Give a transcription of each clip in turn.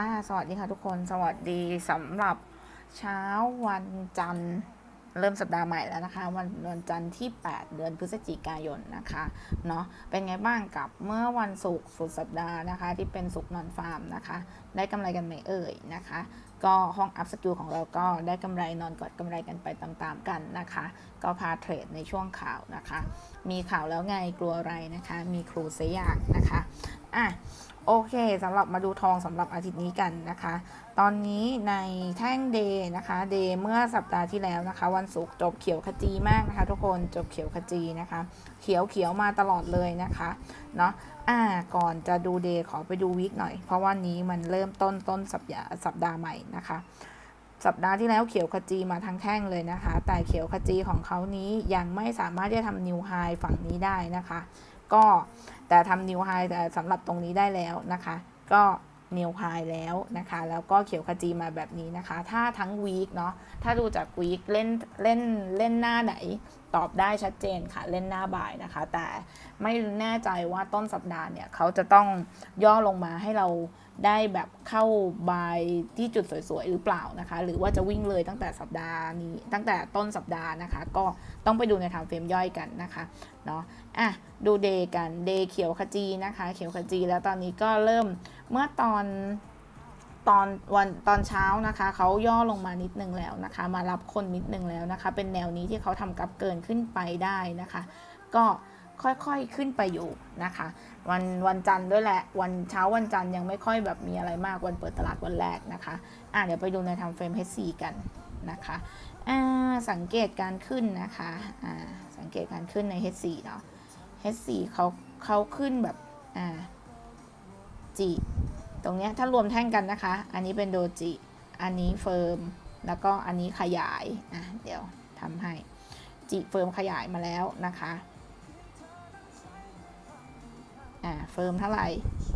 ค่ะ สวัสดีค่ะทุกคน สวัสดีสำหรับเช้าวันจันทร์เริ่มสัปดาห์ใหม่แล้วนะคะ วันวันจันทร์ที่ 8 เดือนพฤศจิกายนนะคะเนาะเป็นไงบ้างกับเมื่อวันศุกร์สุดสัปดาห์นะคะ ที่เป็นศุกร์นอนฟาร์มนะคะ ได้กำไรกันไหมเอ่ยนะคะ ก็ห้องอัพสกิลของเราก็ได้กำไรนอนกอดกำไรกันไปตามๆกันนะคะ ก็พาเทรดในช่วงข่าวนะคะ มีข่าวแล้วไงกลัวอะไรนะคะ มีครูเสียอย่างนะคะ อะโอเคสำหรับมาดูทองสำหรับอาทิตย์นี้กันนะคะ ตอนนี้ในแท่งเดย์นะคะเดย์เมื่อสัปดาห์ที่แล้วนะคะ วันศุกร์จบเขียวขจีมากนะคะ ทุกคนจบเขียวขจีนะคะ เขียวเขียวมาตลอดเลยนะคะเนาะอ่าก่อนจะดูเดย์ขอไปดูวีคหน่อย เพราะว่านี้มันเริ่มต้นต้นสัปดาห์สัปดาห์ใหม่นะคะสัปดาห์ที่แล้วเขียวขจีมาทั้งแท่งเลยนะคะ แต่เขียวขจีของเขานี้ยังไม่สามารถที่จะทำนิวไฮฝั่งนี้ได้นะคะ ก็แต่ทำนิวไฮแต่สำหรับตรงนี้ได้แล้วนะคะ ก็ นิวไฮแล้วนะคะ แล้วก็เขียวขจีมาแบบนี้นะคะ ถ้าทั้งวีคเนาะถ้าดูจากวีคเล่นเล่นเล่นหน้าไหน ตอบได้ชัดเจนค่ะ เล่นหน้าบ่ายนะคะ แต่ไม่แน่ใจว่าต้นสัปดาห์เนี่ยเขาจะต้องย่อลงมาให้เราได้แบบเข้าบายที่จุดสวยๆ หรือเปล่านะคะ หรือว่าจะวิ่งเลยตั้งแต่สัปดาห์นี้ตั้งแต่ต้นสัปดาห์นะคะ ก็ต้องไปดูในทางเฟรมย่อยกันนะคะเนาะอะดูเดย์กันเดย์เขียวขจีนะคะ เขียวขจีแล้วตอนนี้ก็เริ่ม เมื่อตอนตอนวันตอนเช้านะคะเขาย่อลงมานิดนึงแล้วนะคะ มารับคนนิดนึงแล้วนะคะ เป็นแนวนี้ที่เขาทำกับเกินขึ้นไปได้นะคะ ก็ค่อยๆขึ้นไปอยู่นะคะ วันวันจันทร์ด้วยแหละ วันเช้าวันจันทร์ยังไม่ค่อยแบบมีอะไรมากวันเปิดตลาดวันแรกนะคะอะเดี๋ยวไปดูในทำเฟรม H4 กันนะคะอ่าสังเกตการขึ้นนะคะอ่าสังเกตการขึ้นใน H4 เนาะ H4 เขาเขาขึ้นแบบอ่า จีตรงนี้ถ้ารวมแท่งกันนะคะ อันนี้เป็นโดจิ อันนี้เฟิร์ม แล้วก็อันนี้ขยายอะเดี๋ยวทำให้ จิเฟิร์มขยายมาแล้วนะคะอ่าเฟิร์มเท่าไหร่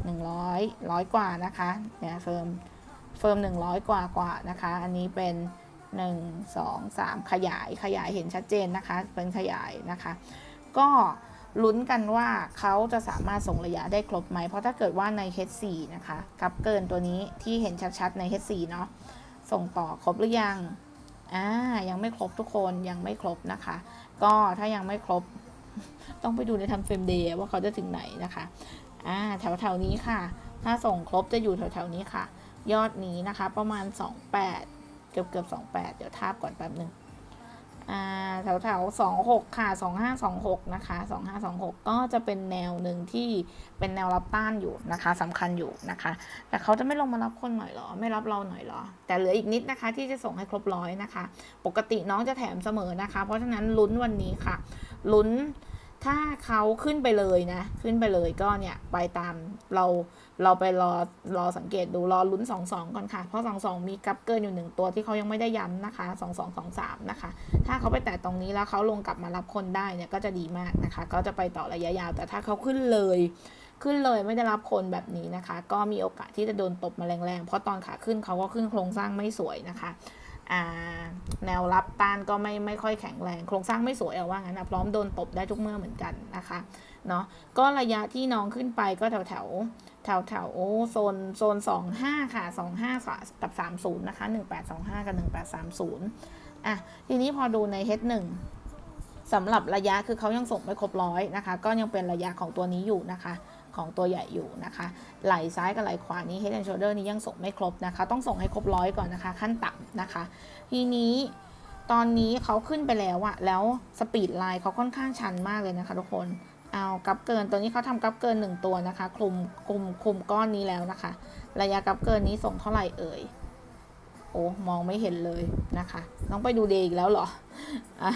หนึ่งร้อยร้อยกว่านะคะเนี่ยเฟิร์มเฟิร์มหนึ่งร้อยกว่ากว่านะคะ อันนี้เป็นหนึ่งสองสามขยายขยายเห็นชัดเจนนะคะ เป็นขยายนะคะ ก็ ลุ้นกันว่าเขาจะสามารถส่งระยะได้ครบไหม เพราะถ้าเกิดว่าใน H4 นะคะกับเกินตัวนี้ที่เห็นชัดๆใน H4 เนาะส่งต่อครบหรือยังอ่ายังไม่ครบทุกคนยังไม่ครบนะคะ ก็ถ้ายังไม่ครบ ต้องไปดูในทำเฟรมเดย์ว่าเขาจะถึงไหนนะคะอ่าแถวๆนี้ค่ะ ถ้าส่งครบจะอยู่แถวๆนี้ค่ะ ยอดนี้นะคะประมาณ 28 เกือบเกือบ28 เดี๋ยวทาบก่อนแป๊บหนึ่ง แถวแถวๆ26ค่ะสองห้าสองหกนะคะสองห้าสองหกก็จะเป็นแนวหนึ่งที่เป็นแนวรับต้านอยู่นะคะสำคัญอยู่นะคะ แต่เขาจะไม่ลงมารับคนหน่อยหรอ ไม่รับเราหน่อยหรอ แต่เหลืออีกนิดนะคะที่จะส่งให้ครบร้อยนะคะ ปกติน้องจะแถมเสมอนะคะ เพราะฉะนั้นลุ้นวันนี้ค่ะลุ้น ถ้าเขาขึ้นไปเลยนะ ขึ้นไปเลยก็เนี่ย ไปตามเราเราไปรอรอสังเกตดูรอลุ้น 2 2 ก่อนค่ะ เพราะ 2 2 มีกับเกินอยู่หนึ่งตัวที่เขายังไม่ได้ย้ำนะคะ 2 2 2 3 นะคะ ถ้าเขาไปแตะตรงนี้แล้วเขาลงกลับมารับคนได้เนี่ยก็จะดีมากนะคะ ก็จะไปต่อระยะยาว แต่ถ้าเขาขึ้นเลย ขึ้นเลยไม่ได้รับคนแบบนี้นะคะ ก็มีโอกาสที่จะโดนตบมาแรงๆ เพราะตอนขาขึ้นเขาก็ขึ้นโครงสร้างไม่สวยนะคะ แนวรับต้านก็ไม่ไม่ค่อยแข็งแรง โครงสร้างไม่สวยเอาว่างั้นนะพร้อมโดนตบได้ทุกเมื่อเหมือนกันนะคะเนาะก็ระยะที่น้องขึ้นไปก็แถวแถวแถวแถวโซนโซนสองห้าค่ะสองห้ากับสามศูนย์นะคะหนึ่งแปดสองห้ากับหนึ่งแปดสามศูนย์อะ ทีนี้พอดูใน H หนึ่งสำหรับระยะคือเขายังส่งไม่ครบร้อยนะคะ ก็ยังเป็นระยะของตัวนี้อยู่นะคะ ของตัวใหญ่อยู่นะคะไหล่ซ้ายกับไหล่ขวานี้ head and shoulder นี้ยังส่งไม่ครบนะคะ ต้องส่งให้ครบร้อยก่อนนะคะ ขั้นต่ำนะคะ ทีนี้ตอนนี้เขาขึ้นไปแล้วอะแล้วสปีดไลน์เขาค่อนข้างชันมากเลยนะคะทุกคนเอากับเกินตัวนี้เขาทำกับเกินหนึ่งตัวนะคะคลุมคลุมคลุมก้อนนี้แล้วนะคะ ระยะกับเกินนี้ส่งเท่าไหร่เอ่ยโอ้มองไม่เห็นเลยนะคะ ต้องไปดูเดย์อีกแล้วเหรออะ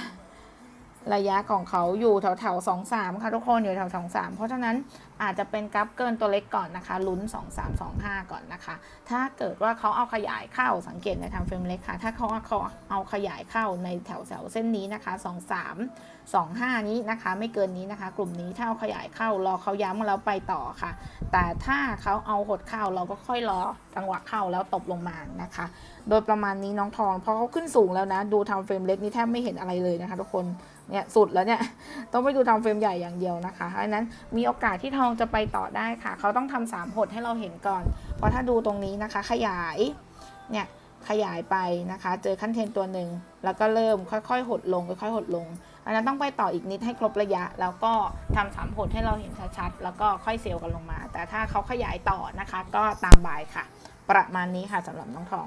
ระยะของเขาอยู่แถวแถวสองสามค่ะทุกคนอยู่แถวสองสามเพราะฉะนั้นอาจจะเป็นกราฟเกินตัวเล็กก่อนนะคะลุ้น 2 3 2 5 ก่อนนะคะ ถ้าเกิดว่าเขาเอาขยายเข้าสังเกตในทางเฟรมเล็กค่ะ ถ้าเขาเขาเอาขยายเข้าในแถวแถวเส้นนี้นะคะ 2 3 2 5 นี้นะคะ ไม่เกินนี้นะคะ กลุ่มนี้ถ้าเอาขยายเข้ารอเขาย้ำแล้วไปต่อค่ะ แต่ถ้าเขาเอาหดเข้าเราก็ค่อยรอจังหวะเข้าแล้วตบลงมานะคะ โดยประมาณนี้น้องทองเพราะเขาขึ้นสูงแล้วนะ ดูทำเฟรมเล็กนี่แทบไม่เห็นอะไรเลยนะคะ ทุกคนเนี่ยสุดแล้วเนี่ยต้องไปดูทำเฟรมใหญ่อย่างเดียวนะคะเพราะฉะนั้นมีโอกาสที่ทองจะไปต่อได้ค่ะ เขาต้องทำสามหดให้เราเห็นก่อน เพราะถ้าดูตรงนี้นะคะ ขยายเนี่ยขยายไปนะคะ เจอขั้นเทนตัวหนึ่งแล้วก็เริ่มค่อยๆ หดลงค่อยๆหดลงอันนั้นต้องไปต่ออีกนิดให้ครบระยะ แล้วก็ทำสามผลให้เราเห็นชัดๆแล้วก็ค่อยเซลล์กันลงมา แต่ถ้าเขาขยายต่อนะคะ ก็ตามบายค่ะ ประมาณนี้ค่ะสำหรับน้องทอง